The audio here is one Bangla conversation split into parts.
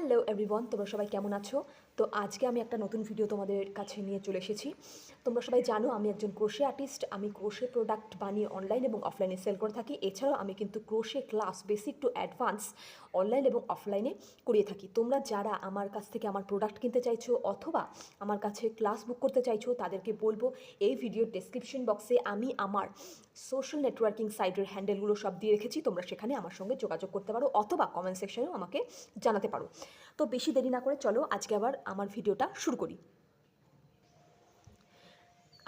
হ্যালো এভরিওয়ান, তোমরা সবাই কেমন আছো? তো আজকে আমি একটা নতুন ভিডিও তোমাদের কাছে নিয়ে চলে এসেছি। তোমরা সবাই জানো আমি একজন ক্রোশে আর্টিস্ট আমি ক্রোশে প্রোডাক্ট বানিয়ে অনলাইন এবং অফলাইনে সেল করে থাকি। এছাড়াও আমি কিন্তু crochet class basic to advance online এবং অফলাইনে করিয়ে থাকি। তোমরা যারা আমার কাছ থেকে আমার প্রোডাক্ট কিনতে চাইছো অথবা আমার কাছে ক্লাস বুক করতে চাইছো, তাদেরকে বলব এই ভিডিওর ডেসক্রিপশন বক্সে আমি আমার সোশ্যাল নেটওয়ার্কিং সাইটের হ্যান্ডেলগুলো সব দিয়ে রেখেছি। তোমরা সেখানে আমার সঙ্গে যোগাযোগ করতে পারো অথবা কমেন্ট সেকশনেও আমাকে জানাতে পারো। তো বেশি দেরি না করে চলো আজকে আবার আমার ভিডিওটা শুরু করি।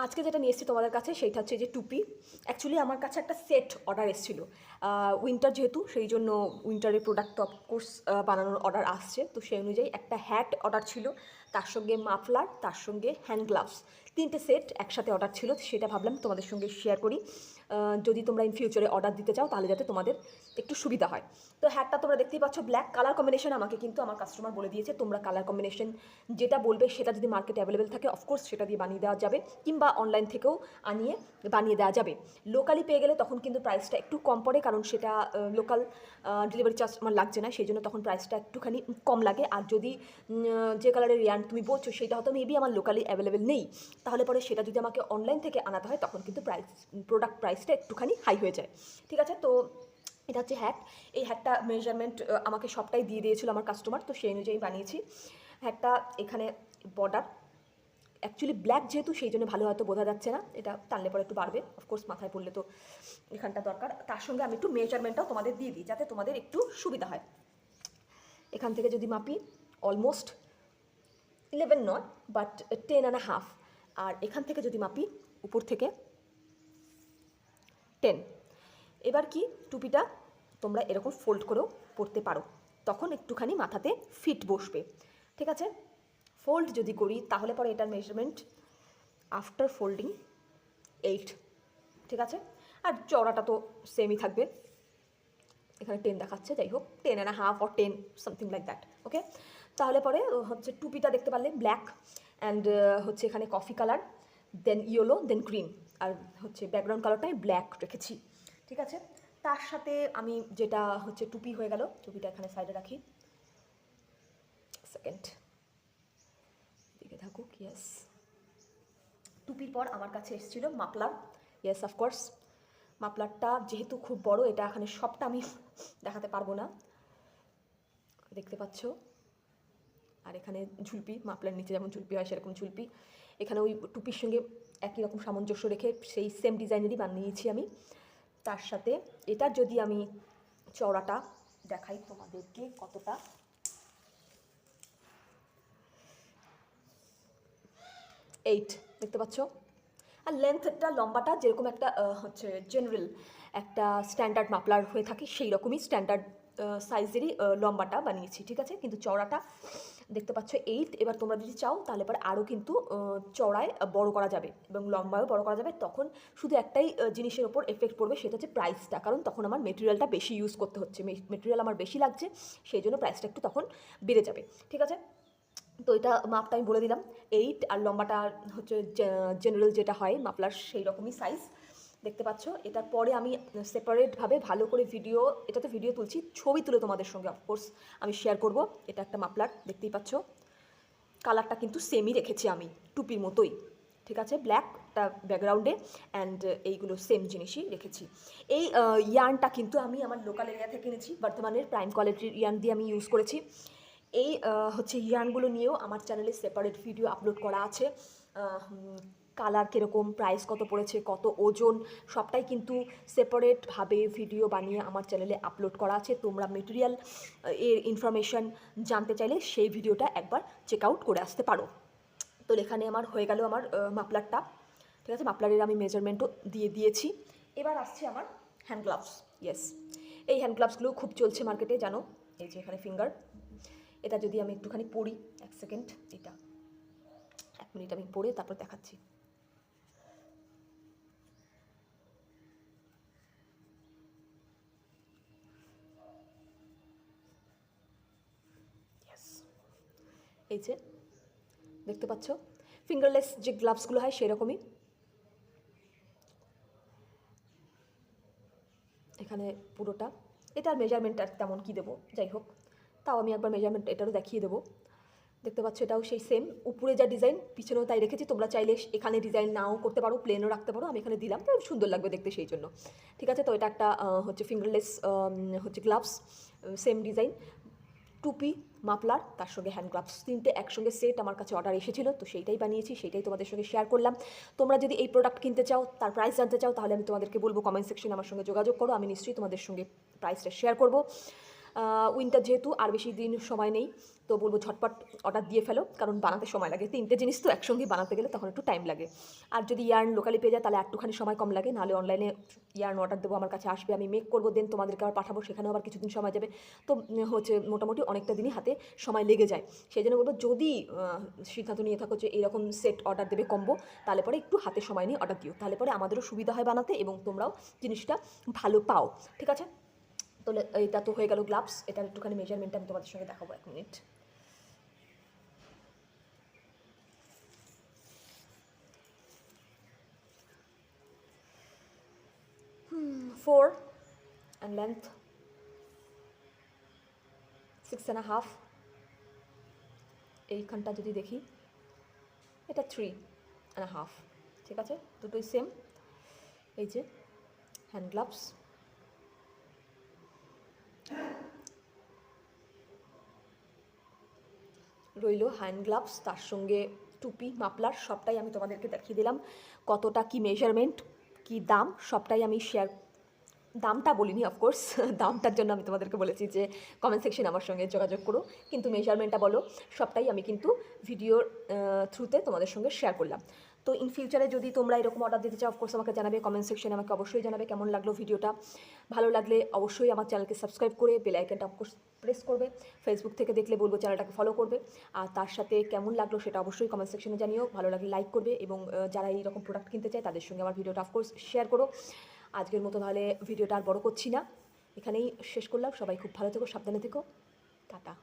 আজকে যেটা নিয়ে এসেছি তোমাদের কাছে, সেইটা হচ্ছে যে টুপি। অ্যাকচুয়ালি আমার কাছে একটা সেট অর্ডার এসেছিল। উইন্টার যেহেতু, সেই জন্য উইন্টারের প্রোডাক্ট অফকোর্স বানানোর অর্ডার আসছে। তো সেই অনুযায়ী একটা হ্যাট অর্ডার ছিল, তার সঙ্গে মাফলার তার সঙ্গে হ্যান্ড গ্লাভস তিনটে সেট একসাথে অর্ডার ছিল, সেটা ভাবলাম তোমাদের সঙ্গে শেয়ার করি। যদি তোমরা ইন ফিউচারে অর্ডার দিতে চাও, তাহলে যাতে তোমাদের একটু সুবিধা হয়। তো হ্যাটটা তোমরা দেখতেই পাচ্ছ ব্ল্যাক কালার কম্বিনেশন আমাকে কিন্তু আমার কাস্টমার বলে দিয়েছে, তোমরা কালার কম্বিনেশন যেটা বলবে সেটা যদি মার্কেটে অ্যাভেলেবেল থাকে অফকোর্স সেটা দিয়ে বানিয়ে দেওয়া যাবে, কিংবা অনলাইন থেকেও আনিয়ে বানিয়ে দেওয়া যাবে। লোকালি পেয়ে গেলে তখন কিন্তু প্রাইসটা একটু কম পড়ে, কারণ সেটা লোকাল ডেলিভারি চার্জ আমার লাগছে না, সেই জন্য তখন প্রাইসটা একটুখানি কম লাগে। আর যদি যে কালারের রিয়ান তুমি বলছো সেটা হয়তো মেবি আমার লোকালি অ্যাভেলেবেল নেই। তাহলে পরে সেটা যদি আমাকে অনলাইন থেকে আনাতে হয়, তখন কিন্তু প্রাইস প্রোডাক্ট প্রাইসটা একটুখানি হাই হয়ে যায়। ঠিক আছে? তো এটা হচ্ছে হ্যাট এই হ্যাটটা মেজারমেন্ট আমাকে সবটাই দিয়ে দিয়েছিল আমার কাস্টমার তো সেই অনুযায়ী বানিয়েছি। হ্যাটটা এখানে বর্ডার অ্যাকচুয়ালি ব্ল্যাক যেহেতু, সেই জন্য ভালো হয়তো বোঝা যাচ্ছে না। এটা টানলে পরে একটু বাড়বে। অফকোর্স মাথায় পড়লে তো এখানটা দরকার। তার সঙ্গে আমি একটু মেজারমেন্টটাও তোমাদের দিয়ে দিই, যাতে তোমাদের একটু সুবিধা হয়। এখান থেকে যদি মাপি almost eleven not but ten and half আর এখান থেকে যদি মাপি, উপর থেকে টেন এবার কি টুপিটা তোমরা এরকম ফোল্ড করেও পরতে পারো। তখন একটুখানি মাথাতে ফিট বসবে। ঠিক আছে? ফোল্ড যদি করি, তাহলে পরে এটার মেজারমেন্ট আফটার ফোল্ডিং এইট ঠিক আছে? আর চওড়াটা তো সেমই থাকবে। এখানে টেন দেখাচ্ছে, যাই হোক ten and half or ten something like that okay তাহলে পরে হচ্ছে টুপিটা দেখতে পারলে ব্ল্যাক অ্যান্ড হচ্ছে এখানে coffee colour then yellow then green আর হচ্ছে ব্যাকগ্রাউন্ড কালারটা আমি ব্ল্যাক রেখেছি, ঠিক আছে? তার সাথে আমি যেটা হচ্ছে টুপি হয়ে গেল, টুপিটা এখানে সাইডে রাখি। সেকেন্ড দিকে থাকুক ইয়েস টুপির পর আমার কাছে এসেছিল মাপলার ইয়েস অফকোর্স মাপলারটা যেহেতু খুব বড়, এটা এখানে সবটা আমি দেখাতে পারব না। দেখতে পাচ্ছ? আর এখানে ঝুলপি মাপলার নিচে যেমন ঝুলপি হয়, সেরকম ঝুলপি। এখানে ওই টুপির সঙ্গে একই রকম সামঞ্জস্য রেখে সেই সেম ডিজাইনেরই বানিয়েছি আমি। তার সাথে এটা যদি আমি চওড়াটা দেখাই তোমাদেরকে কতটা। এইট দেখতে পাচ্ছ? আর লেন্থটা লম্বাটা যেরকম একটা হচ্ছে জেনারেল একটা স্ট্যান্ডার্ড মাপলার হয়ে থাকে, সেই রকমই স্ট্যান্ডার্ড সাইজেরই লম্বাটা বানিয়েছি, ঠিক আছে? কিন্তু চওড়াটা দেখতে পাচ্ছ এইট এবার তোমরা যদি চাও, তাহলে পরে আরও কিন্তু চওড়ায় বড় করা যাবে এবং লম্বায়ও বড় করা যাবে। তখন শুধু একটাই জিনিসের ওপর এফেক্ট পড়বে, সেটা হচ্ছে প্রাইসটা কারণ তখন আমার মেটেরিয়ালটা বেশি ইউজ করতে হচ্ছে মেটেরিয়াল আমার বেশি লাগছে, সেই জন্য প্রাইসটা একটু তখন বেড়ে যাবে, ঠিক আছে? তো এটা মাপটা আমি বলে দিলাম এইট আর লম্বাটা হচ্ছে জেনারেল যেটা হয় মাপলার সেই রকমই সাইজ দেখতে পাচ্ছ, এটার পরে আমি সেপারেটভাবে ভালো করে ভিডিও এটা তো ভিডিও তুলছি, ছবি তুলে তোমাদের সঙ্গে অফকোর্স আমি শেয়ার করব। এটা একটা মাপলার, দেখতেই পাচ্ছ। কালারটা কিন্তু সেমই রেখেছি আমি, টুপির মতোই, ঠিক আছে? ব্ল্যাকটা ব্যাকগ্রাউন্ডে অ্যান্ড এইগুলো সেম জিনিসই রেখেছি। এই ইয়ার্নটা কিন্তু আমি আমার লোকাল এরিয়া থেকে কিনেছি বর্তমানের প্রাইম কোয়ালিটির ইয়ার্ন দিয়ে আমি ইউজ করেছি। এই হচ্ছে ইয়ার্নগুলো নিয়েও আমার চ্যানেলে সেপারেট ভিডিও আপলোড করা আছে। কালার কীরকম প্রাইস কত পড়েছে, কত ওজন, সবটাই কিন্তু সেপারেটভাবে ভিডিও বানিয়ে আমার চ্যানেলে আপলোড করা আছে। তোমরা মেটেরিয়াল এর ইনফরমেশন জানতে চাইলে সেই ভিডিওটা একবার চেক আউট করে আসতে পারো। তো এখানে আমার হয়ে গেল আমার মাপলারটা। ঠিক আছে, মাপলারের আমি মেজারমেন্টও দিয়ে দিয়েছি। এবার আসছে আমার হ্যান্ড গ্লাভস ইয়েস এই হ্যান্ড গ্লাভসগুলো খুব চলছে মার্কেটে জানো? এই যে এখানে ফিঙ্গার এটা যদি আমি একটুখানি পড়ি এক সেকেন্ড এটা। এক মিনিট আমি পড়ে তারপর দেখাচ্ছি। এই যে, দেখতে পাচ্ছ? ফিঙ্গারলেস যে গ্লাভসগুলো হয় সেরকমই। এখানে পুরোটা। এটার মেজারমেন্ট আর তেমন কি দেবো? যাই হোক, তাও আমি একবার মেজারমেন্ট এটারও দেখিয়ে দেবো। দেখতে পাচ্ছ, এটাও সেই সেম উপরে যা ডিজাইন পিছনেও তাই রেখেছি। তোমরা চাইলে এখানে ডিজাইন নাও করতে পারো প্লেনও রাখতে পারো। আমি এখানে দিলাম তো সুন্দর লাগবে দেখতে সেই জন্য। ঠিক আছে, তো এটা একটা হচ্ছে ফিঙ্গারলেস হচ্ছে গ্লাভস সেম ডিজাইন টুপি মাপলার তার সঙ্গে হ্যান্ড গ্লাভস তিনটে একসঙ্গে সেট আমার কাছে অর্ডার এসেছিল, তো সেইটাই বানিয়েছি, সেইটাই তোমাদের সঙ্গে শেয়ার করলাম। তোমরা যদি এই প্রোডাক্ট কিনতে চাও, তার প্রাইস জানতে চাও, তাহলে আমি তোমাদেরকে বলব কমেন্ট সেকশনে আমার সঙ্গে যোগাযোগ করো, আমি নিশ্চয়ই তোমাদের সঙ্গে প্রাইসটা শেয়ার করব। উইন্টার যেহেতু আর বেশি দিন সময় নেই তো বলব ঝটপট অর্ডার দিয়ে ফেলো, কারণ বানাতে সময় লাগে। তিনটে জিনিস তো একসঙ্গে বানাতে গেলে তখন একটু টাইম লাগে। আর যদি ইয়ার্ন লোকালি পেয়ে যায়, তাহলে একটুখানি সময় কম লাগে। নাহলে অনলাইনে ইয়ার্ন অর্ডার দেবো, আমার কাছে আসবে, আমি মেক করব দেন তোমাদেরকে আবার পাঠাবো, সেখানেও আবার কিছুদিন সময় যাবে। তো হচ্ছে মোটামুটি অনেকটা দিনই হাতে সময় লেগে যায়। সেই জন্য বলব যদি সিদ্ধান্ত নিয়ে থাকো যে এরকম সেট অর্ডার দেবে কম্বো তাহলে পরে একটু হাতে সময় নিয়ে অর্ডার দিও। তাহলে পরে আমাদেরও সুবিধা হয় বানাতে এবং তোমরাও জিনিসটা ভালো পাও। ঠিক আছে? তাহলে এটা তো হয়ে গেল গ্লাভস এটার একটুখানি মেজারমেন্ট আমি তোমাদের সঙ্গে দেখাবো এক minute four and length six and half এইখানটা যদি দেখি, এটা থ্রি অ্যান্ড হাফ ঠিক আছে? দুটোই সেম এই যে হ্যান্ড গ্লাভস রইল হ্যান্ড গ্লাভস তার সঙ্গে টুপি মাপলার সবটাই আমি তোমাদেরকে দেখিয়ে দিলাম। কতটা কি মেজারমেন্ট কি দাম, সবটাই আমি শেয়ার দামটা বলিনি অফকোর্স দামটার জন্য আমি তোমাদেরকে বলেছি যে কমেন্ট সেকশন আমার সঙ্গে যোগাযোগ করো। কিন্তু মেজারমেন্টটা বলো, সবটাই আমি কিন্তু ভিডিওর থ্রুতে তোমাদের সঙ্গে শেয়ার করলাম। তো ইন ফিউচারে যদি তোমরা এরকম অর্ডার দিতে চাও অফকোর্স আমাকে জানাবে কমেন্ট সেকশনে আমাকে অবশ্যই জানাবে কেমন লাগল ভিডিওটা ভালো লাগলে অবশ্যই আমার চ্যানেলকে সাবস্ক্রাইব করে বেল আইকনটা অফকোর্স প্রেস করবে। ফেসবুক থেকে দেখলে বলব চ্যানেলটাকে ফলো করবে। আর তার সাথে কেমন লাগল সেটা অবশ্যই কমেন্ট সেকশনে জানিও। ভালো লাগলে লাইক করবে এবং যারা এইরকম প্রোডাক্ট কিনতে চায়, তাদের সঙ্গে আমার ভিডিওটা অফকোর্স শেয়ার করো। আজকের মতো তাহলে ভিডিওটা আর বড় করছি না। এখানেই শেষ করলাম। সবাই খুব ভালো থেকো, সাবধানে থেকো। টাটা।